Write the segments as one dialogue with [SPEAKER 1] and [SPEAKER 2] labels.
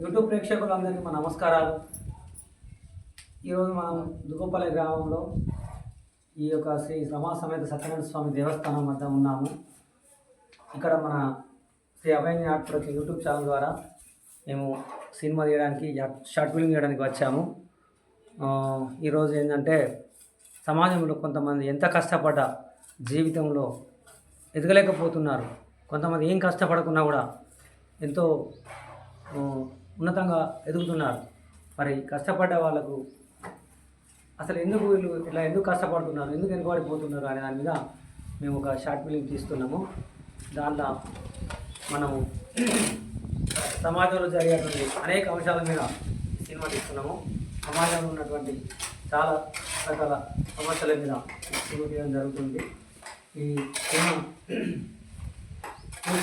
[SPEAKER 1] YouTube ప్రేక్షకులందరికీ మా నమస్కారాలు. ఈరోజు మనం దుగ్గపల్లి గ్రామంలో ఈ యొక్క శ్రీ రమా సమేత సత్యనారాయణ స్వామి దేవస్థానం వద్ద ఉన్నాము. ఇక్కడ మన శ్రీ అభయ ప్రతి యూట్యూబ్ ఛానల్ ద్వారా మేము సినిమా తీయడానికి షార్ట్ ఫిల్మ్ తీయడానికి వచ్చాము. ఈరోజు ఏంటంటే సమాజంలో కొంతమంది ఎంత కష్టపడ్డా జీవితంలో ఎదగలేకపోతున్నారు. కొంతమంది ఏం కష్టపడకున్నా కూడా ఎంతో ఉన్నతంగా ఎదుగుతున్నారు. మరి కష్టపడ్డ వాళ్ళకు అసలు ఎందుకు వీళ్ళు ఇట్లా ఎందుకు కష్టపడుతున్నారు? ఎందుకు వెనుకబడిపోతున్నారు అనే దాని మీద మేము ఒక షార్ట్ ఫిలిం తీస్తున్నాము. దాంట్లో మనము సమాజంలో జరిగేటువంటి అనేక అంశాల మీద సినిమా తీస్తున్నాము. సమాజంలో ఉన్నటువంటి చాలా రకాల సమస్యల మీద సినిమా తీయడం జరుగుతుంది. ఈ సినిమా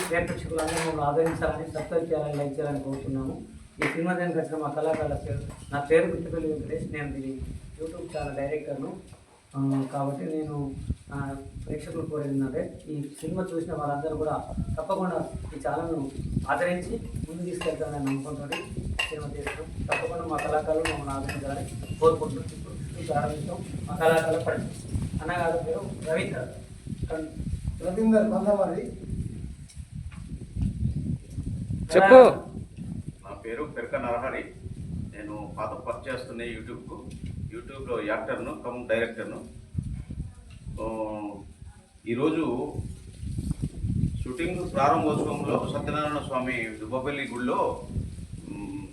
[SPEAKER 1] ప్రేక్షకులందరూ ఆదరించాలని సబ్స్క్రైబ్ చేయాలని లైక్ చేయాలని కోరుతున్నాము. ఈ సినిమా దానికి వచ్చిన మా కళాకారుల పేరు. నా పేరు గుర్తుపల్లి వెంకటేష్ నేను ఇది యూట్యూబ్ ఛానల్ డైరెక్టర్ను. కాబట్టి నేను ఆ, ప్రేక్షకులు కోరేది ఈ సినిమా చూసిన వాళ్ళందరూ కూడా తప్పకుండా ఈ ఛానల్ను ఆదరించి ముందు తీసుకెళ్తానని నమ్మకంతో సినిమా చేస్తాం తప్పకుండా మా కళాకారులు మమ్మల్ని ఆదరించాలని కోరుకుంటున్నాం. ఇప్పుడు ఈ ప్రారంభిస్తాం. మా కళాకారుల పరిచయం అన్నగారు పేరు రవీంద్ర.
[SPEAKER 2] రవీందర్ బందమరి
[SPEAKER 3] చెప్పు.
[SPEAKER 4] పేరు పెరక నరహరి. నేను పాత వర్క్ చేస్తున్న యూట్యూబ్కు. యూట్యూబ్లో యాక్టర్ను కమ్ డైరెక్టర్ను. ఈరోజు షూటింగ్ ప్రారంభోత్సవంలో సత్యనారాయణ స్వామి దుబ్బపల్లి గుడిలో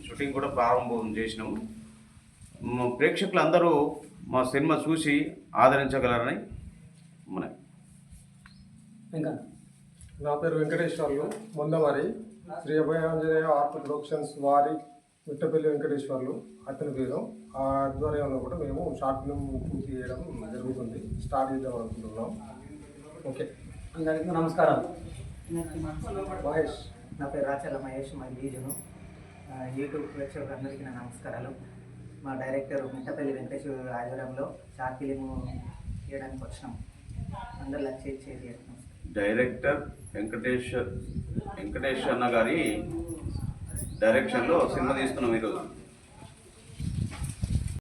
[SPEAKER 4] షూటింగ్ కూడా ప్రారంభం చేసినాము. ప్రేక్షకులందరూ మా సినిమా చూసి ఆదరించగలరని మన
[SPEAKER 1] ఇంకా
[SPEAKER 2] నా పేరు వెంకటేశ్వర్లు. మొందమరి శ్రీ అభయాంజనేయ ఆర్ట్ ప్రొడక్షన్స్ వారి మిట్టపల్లి వెంకటేశ్వర్లు. అతని పేరు. ఆ ఆధ్వర్యంలో కూడా మేము షార్ట్ ఫిల్మ్ పూర్తి చేయడం జరుగుతుంది. స్టార్ట్ చేద్దాం అనుకుంటున్నాం. ఓకే.
[SPEAKER 1] అందరికీ నమస్కారాలు.
[SPEAKER 2] మహేష్.
[SPEAKER 5] నా పేరు రాచర్ల మహేష్ మా లీజను. యూట్యూబ్ ప్రేక్షకులందరికీ నా నమస్కారాలు. మా డైరెక్టర్ మిట్టపల్లి వెంకటేశ్వర ఆధ్వర్యంలో షార్ట్ ఫిలిం చేయడానికి వచ్చినాం. అందరు లక్ష ఇచ్చేది
[SPEAKER 4] డైరెక్టర్ వెంకటేష్ వెంకటేష్ అన్న గారి డైరెక్షన్లో సినిమా తీస్తున్నాం ఈరోజు